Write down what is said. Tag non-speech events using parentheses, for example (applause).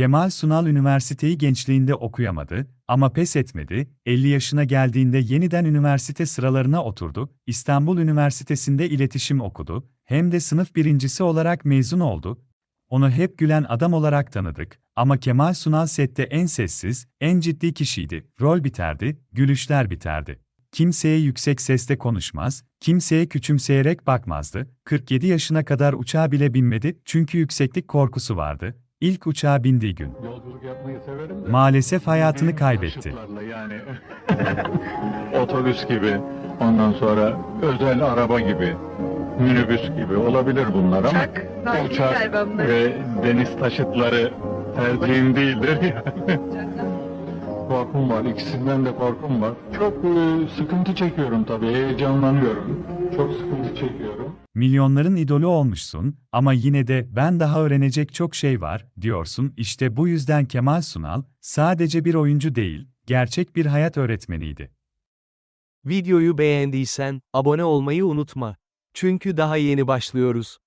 Kemal Sunal üniversiteyi gençliğinde okuyamadı ama pes etmedi, 50 yaşına geldiğinde yeniden üniversite sıralarına oturdu, İstanbul Üniversitesi'nde iletişim okudu, hem de sınıf birincisi olarak mezun oldu. Onu hep gülen adam olarak tanıdık ama Kemal Sunal sette en sessiz, en ciddi kişiydi. Rol biterdi, gülüşler biterdi. Kimseye yüksek sesle konuşmaz, kimseye küçümseyerek bakmazdı. 47 yaşına kadar uçağa bile binmedi çünkü yükseklik korkusu vardı. İlk uçağa bindiği gün. Yolculuk yapmayı severim de. Maalesef hayatını kaybetti. Yani (laughs) otobüs gibi, ondan sonra özel araba gibi, minibüs gibi olabilir bunlar ama Uçak, uçak ve deniz taşıtları tercihim değildir (laughs) yani. Korkum var, ikisinden de korkum var. Çok e, sıkıntı çekiyorum tabii, heyecanlanıyorum. Çok sıkıntı çekiyorum. Milyonların idolü olmuşsun ama yine de ben daha öğrenecek çok şey var diyorsun. İşte bu yüzden Kemal Sunal sadece bir oyuncu değil, gerçek bir hayat öğretmeniydi. Videoyu beğendiysen abone olmayı unutma. Çünkü daha yeni başlıyoruz.